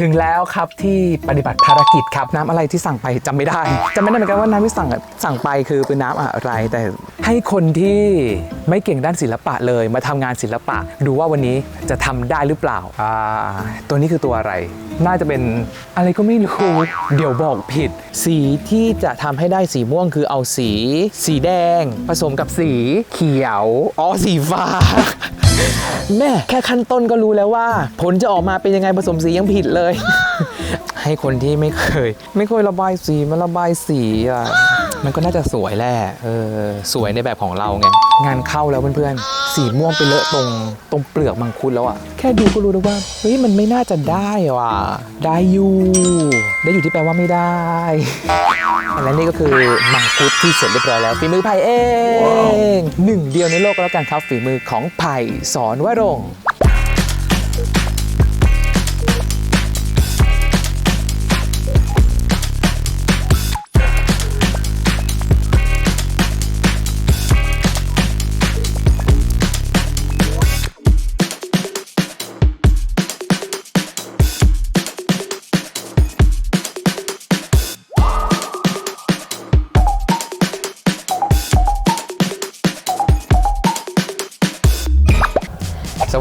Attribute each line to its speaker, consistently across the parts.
Speaker 1: ถึงแล้วครับที่ปฏิบัติภารกิจครับน้ำอะไรที่สั่งไปจำไม่ได้จำไม่ได้เหมือนกันว่าน้ำที่สั่งสั่งไปคือเป็นน้ำอะไร แต่ให้คนที่ไม่เก่งด้านศิลปะเลยมาทำงานศิลปะ ดูว่าวันนี้จะทำได้หรือเปล่าอ่าตัวนี้คือตัวอะไร น่าจะเป็นอะไรก็ไม่รู้ เดี๋ยวบอกผิด สีที่จะทำให้ได้สีม่วงคือเอาสี สีแดง ผสมกับสีเขียวอ๋อสีฟ้า แม่แค่ขั้นต้นก็รู้แล้วว่า ผลจะออกมาเป็นยังไงผสมสียังผิดเลย ให้คนที่ไม่เคย ไม่เคยระบายสีมาระบายสีอะ มันก็น่าจะสวยแหละเออสวยในแบบของเราไงงานเข้าแล้วเพื่อนๆ สีม่วงไปเลอะตรงตรงเปลือกมังคุดแล้วอะแค่ดูก็รู้แล้วว่าเฮ้ยมันไม่น่าจะได้ว่ะได้อยู่ได้อยู่ที่แปลว่าไม่ได้และนี่ก็คือมังคุดที่เสร็จเรียบร้อยแล้วฝีมือไผ่เอง หนึ่งเดียวในโลกก็แล้วกันครับฝีมือของไผ่สอนวรง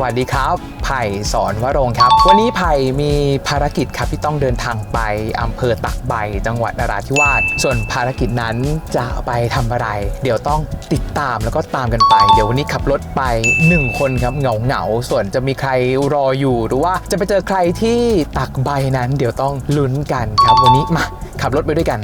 Speaker 1: วัสดีครับไผ่สอนวรงครับ วันนี้ไผ่มีภารกิจครับที่ต้องเดินทางไปอำเภอตักใบ จังหวัดนราธิวาสส่วนภารกิจนั้นจะไปทำอะไร เดี๋ยวต้องติดตามแล้วก็ตามกันไป เดี๋ยววันนี้ขับรถไป 1 คนครับเหงาเหงาส่วนจะมีใครรออยู่หรือว่าจะไปเจอใครที่ตักใบนั้น เดี๋ยวต้องลุ้นกันครับ วันนี้มาขับรถไปด้วยกัน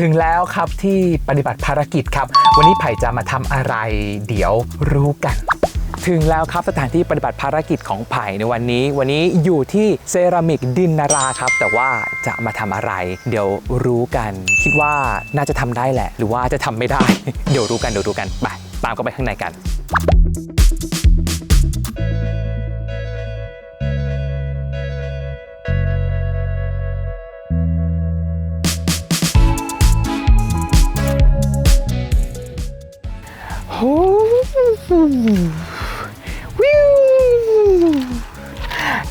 Speaker 1: ถึงแล้วครับที่ปฏิบัติภารกิจครับ วันนี้ไผ่จะมาทำอะไร เดี๋ยวรู้กัน ถึงแล้วครับสถานที่ปฏิบัติภารกิจของไผ่ในวันนี้ วันนี้อยู่ที่เซรามิกดินนาราครับ แต่ว่าจะมาทำอะไร เดี๋ยวรู้กัน คิดว่าน่าจะทำได้แหละ หรือว่าจะทำไม่ได้ เดี๋ยวรู้กันเดี๋ยวรู้กันไปตามเข้าไปข้างในกัน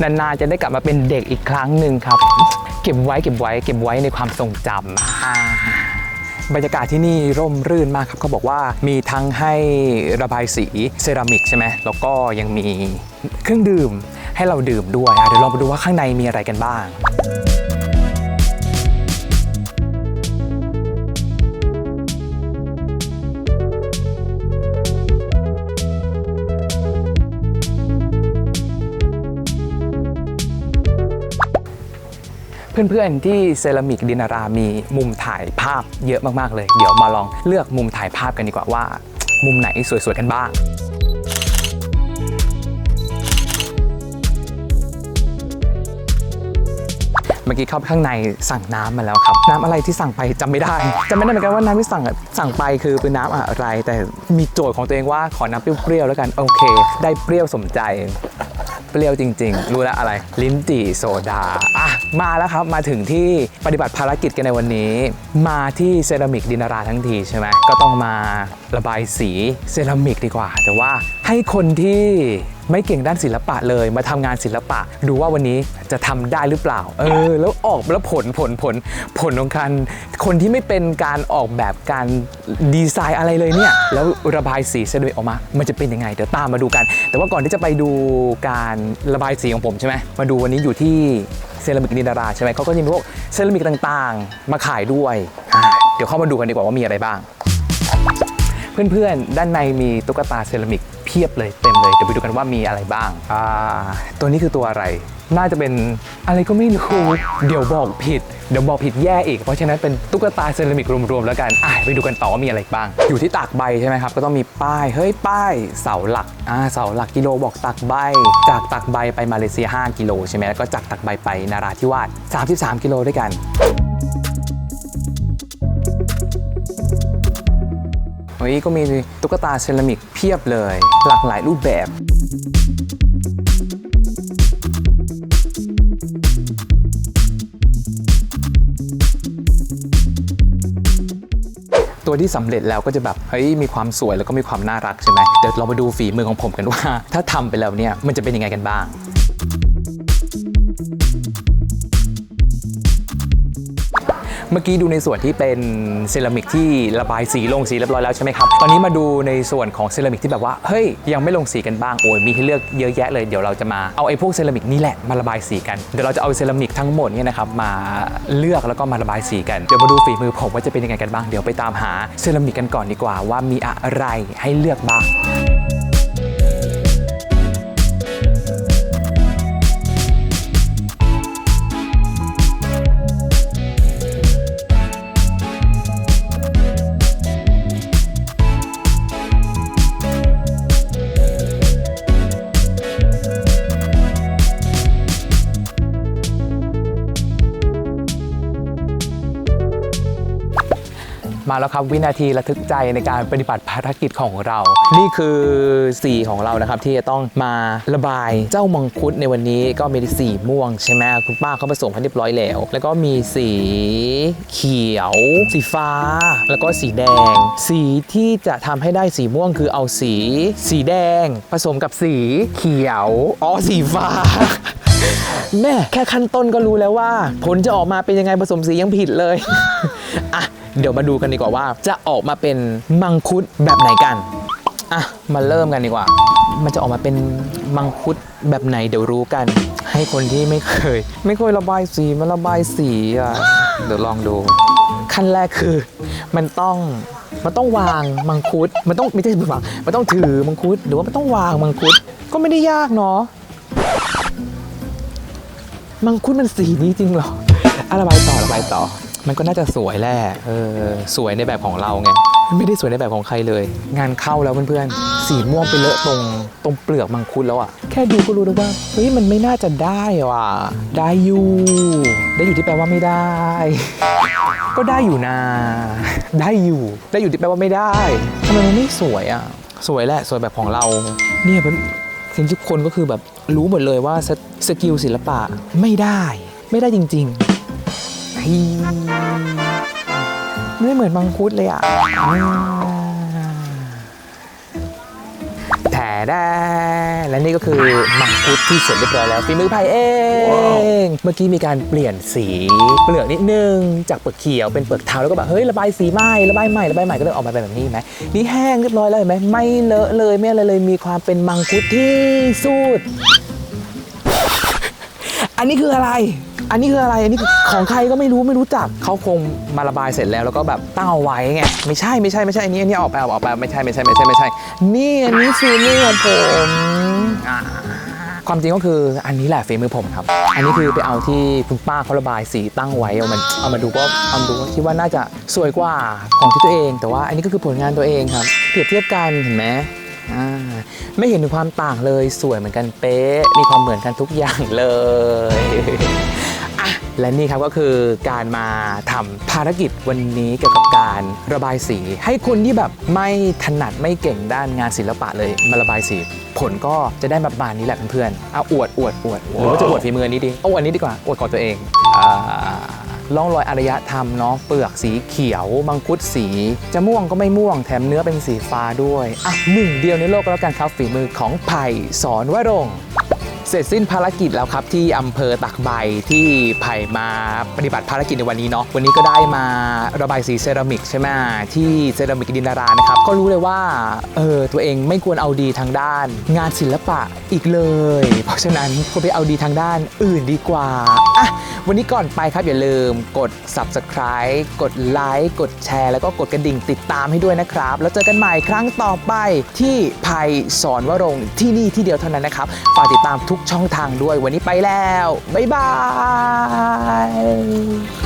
Speaker 1: นานๆจะได้กลับมาเป็นเด็กอีกครั้งหนึ่งครับ เก็บไว้เก็บไว้ เก็บไว้ในความทรงจำบรรยากาศที่นี่ร่มรื่นมากครับเขาบอกว่ามีทั้งให้ระบายสีเซรามิกใช่ไหมแล้วก็ยังมีเครื่องดื่มให้เราดื่มด้วยเดี๋ยวลองไปดูว่าข้างในมีอะไรกันบ้าง เพื่อนๆที่เซรามิกดินารามีมุมถ่ายภาพเยอะมากๆเลย เดี๋ยวมาลองเลือกมุมถ่ายภาพกันดีกว่าว่า มุมไหนสวยๆกันบ้างเมื่อกี้เข้าไปข้างในสั่งน้ำมาแล้วครับ น้ำอะไรที่สั่งไปจำไม่ได้จำไม่ได้เหมือนกันว่าน้ำที่สั่งสั่งไปคือเป็นน้ำอะไร แต่มีโจทย์ของตัวเองว่าขอน้ำเปรี้ยวๆแล้วกันโอเค ได้เปรี้ยวสมใจ ปรี้ยวจริง ๆ รู้แล้วอะไร ลิ้นจี่โซดาอะมาแล้วครับมาถึงที่ปฏิบัติภารกิจกันในวันนี้ มาที่เซรามิกดินาราทั้งทีใช่ไหมก็ต้องมาระบายสีเซรามิกดีกว่า แต่ว่าให้คนที่ ไม่เก่งด้านศิลปะเลยมาทำงานศิลปะ ดูว่าวันนี้จะทำได้หรือเปล่า เออ แล้วออกแล้วผลผลผลผลของการคนที่ไม่เป็นการออกแบบการดีไซน์อะไรเลยเนี่ย แล้วระบายสีเซรามิกออกมา มันจะเป็นยังไง เดี๋ยวตามมาดูกัน แต่ว่าก่อนที่จะไปดูการระบายสีของผมใช่ไหมมาดูวันนี้อยู่ที่เซรามิกดินดาราใช่ไหมเขาก็จะมีพวกเซรามิกต่างๆ มาขายด้วย เดี๋ยวเข้ามาดูกันดีกว่าว่ามีอะไรบ้าง เพื่อนๆ ด้านในมีตุ๊กตาเซรามิก พีพียบเลยเต็มเลยเดี๋ยวไปดูกันว่ามีอะไรบ้างอ่าตัวนี้คือตัวอะไร น่าจะเป็นอะไรก็ไม่รู้เดี๋ยวบอกผิด เดี๋ยวบอกผิดแย่อีก เพราะฉะนั้นเป็นตุ๊กตาเซรามิกรวมๆแล้วกันอะไปดูกันต่อว่ามีอะไรบ้าง อยู่ที่ตากใบใช่ไหมครับก็ต้องมีป้ายเฮ้ยป้ายเสาหลักอ่าเสาหลักกิโลบอกตากใบ จากตากใบไปมาเลเซีย 5 กิโลใช่ไหมแล้วก็จากตากใบไปนาราธิวาส33 กิโลด้วยกัน ฮ้ยก็มีตุ๊กตาเซรามิกเพียบเลย หลากหลายรูปแบบตัวที่สำเร็จแล้วก็จะแบบเฮ้ยมีความสวยแล้วก็มีความน่ารักใช่ไหมเดี๋ยวเรามาดูฝีมือของผมกันว่า ถ้าทำไปแล้วเนี่ยมันจะเป็นยังไงกันบ้าง มื่อกี้ดูในส่วนที่เป็นเซรามิกที่ระบายสีลงสีเรียบร้อยแล้วใช่ไหมครับ ตอนนี้มาดูในส่วนของเซรามิกที่แบบว่า เฮ้ย ยังไม่ลงสีกันบ้าง โอ้ย มีให้เลือกเยอะแยะเลย เดี๋ยวเราจะมาเอาไอ้พวกเซรามิกนี่แหละมาระบายสีกัน เดี๋ยวเราจะเอาเซรามิกทั้งหมดเนี่ยนะครับมาเลือกแล้วก็มาระบายสีกัน เดี๋ยวมาดูฝีมือผมว่าจะเป็นยังไงกันบ้าง เดี๋ยวไปตามหาเซรามิกกันก่อนดีกว่าว่ามีอะไรให้เลือกบ้าง มาแล้วครับวินาทีระทึกใจในการปฏิบัติภารกิจของเรา นี่คือสีของเรานะครับที่จะต้องมาระบายเจ้ามังคุดในวันนี้ก็มีสีม่วงใช่ไหมคุณป้าเขาผสมให้เรียบร้อยแล้ว แล้วก็มีสีเขียว สีฟ้า แล้วก็สีแดง สีที่จะทำให้ได้สีม่วงคือเอาสี สีแดง ผสมกับสีเขียวอ๋อสีฟ้าแม่แค่ขั้นต้นก็รู้แล้วว่า ผลจะออกมาเป็นยังไงผสมสียังผิดเลย อะ เดี๋ยวมาดูกันดีกว่าว่า จะออกมาเป็นมังคุดแบบไหนกันอะมาเริ่มกันดีกว่า มันจะออกมาเป็นมังคุดแบบไหนเดี๋ยวรู้กัน ให้คนที่ไม่เคย ไม่เคยระบายสีมาระบายสีอะเดี๋ยวลองดู ขั้นแรกคือ มันต้องมันต้องวางมังคุด มันต้องไม่ใช่วางมันต้องถือมังคุด หรือว่ามันต้องวางมังคุด ก็ไม่ได้ยากเนาะมังคุดมันสีนี้จริงเหรออะระบายต่อระบายต่อ มันก็น่าจะสวยแหละเออสวยในแบบของเราไงไม่ได้สวยในแบบของใครเลย งานเข้าแล้วเพื่อนๆ สีม่วงไปเลอะตรงตรงเปลือกมังคุดแล้วอะแค่ดูก็รู้แล้วว่าเฮ้ยมันไม่น่าจะได้ว่ะ ได้อยู่ ได้อยู่ที่แปลว่าไม่ได้ ก็ได้อยู่นะได้อยู่ ได้อยู่ที่แปลว่าไม่ได้ทำไมมันไม่สวยอะ สวยแหละสวยแบบของเรา เนี่ยเป็นสิ่งทุกคนก็คือแบบรู้หมดเลยว่าสสกิลศิลปะไม่ได้ ไม่ได้จริง ๆ ไม่เหมือนมังคุดเลยอะอ่าแถแด้และนี่ก็คือมังคุดที่เสร็จเรียบร้อยแล้วฝีมือไผ่เอง เมื่อกี้มีการเปลี่ยนสีเปลือกนิดนึง จากเปลือกเขียวเป็นเปลือกเทาแล้วก็แบบเฮ้ยระบายสีใหม่ระบายใหม่ระบายใหม่ก็เลยออกมาเป็นแบบนี้เห็นไหมนี่แห้งเรียบร้อยแล้วเห็นไหมไม่เลอะเลยไม่อะไรเลยมีความเป็นมังคุดที่สุด อันนี้คืออะไร อันนี้คืออะไรอันนี้คือของใครก็ไม่รู้ไม่รู้จักเขาคงมาระบายเสร็จแล้วแล้วก็แบบตั้งเอาไว้ไงไม่ใช่ไม่ใช่ไม่ใช่อันนี้อันนี้ออกไปเอาออกไปไม่ใช่ไม่ใช่ไม่ใช่ไม่ใช่ นี่อันนี้ฝีมือของผมอ่าความจริงก็คืออันนี้แหละฝีมือผมครับ อันนี้คือไปเอาที่คุณป้าเขาระบายสีตั้งไว้เอามันเอามาดูก็เอามาดูก็คิดว่าน่าจะสวยกว่าของที่ตัวเอง แต่ว่าอันนี้ก็คือผลงานตัวเองครับ เปรียบเทียบกันเห็นไหมอ่าไม่เห็นถึงความต่างเลยสวยเหมือนกันเป๊ะ มีความเหมือนกันทุกอย่างเลย อะและนี่ครับก็คือการมาทำภารกิจวันนี้เกี่ยวกับการระบายสี ให้คนที่แบบไม่ถนัดไม่เก่งด้านงานศิลปะเลยมาระบายสี ผลก็จะได้มาประมาณนี้แหละเพื่อนๆเอาอวดอวดอวดหรือว่าจะอวดฝีมืออันนี้ดีเอาอันนี้ดีกว่าอวดของตัวเองอ่าร่องรอยอารยธรรมเนาะเปลือกสีเขียวมังคุดสีจะม่วงก็ไม่ม่วงแถมเนื้อเป็นสีฟ้าด้วย อะหนึ่งเดียวในโลกก็แล้วกันครับฝีมือของไผ่สอนวรงค์ เสร็จสิ้นภารกิจแล้วครับที่อำเภอตักใบที่ไผ่มาปฏิบัติภารกิจในวันนี้เนาะวันนี้ก็ได้มาระบายสีเซรามิกใช่ไหมที่เซรามิกดินดารานะครับก็รู้เลยว่าเออตัวเองไม่ควรเอาดีทางด้าน งานศิลปะอีกเลย เพราะฉะนั้นควรไปเอาดีทางด้านอื่นดีกว่าอะ วันนี้ก่อนไปครับอย่าลืมกด subscribe กดไลค์กดแชร์ แล้วก็กดกระดิ่งติดตามให้ด้วยนะครับ แล้วเจอกันใหม่ครั้งต่อไปที่ภัยสอนวรงที่นี่ที่เดียวเท่านั้นนะครับฝากติดตามทุกช่องทางด้วยวันนี้ไปแล้ว บ๊ายบาย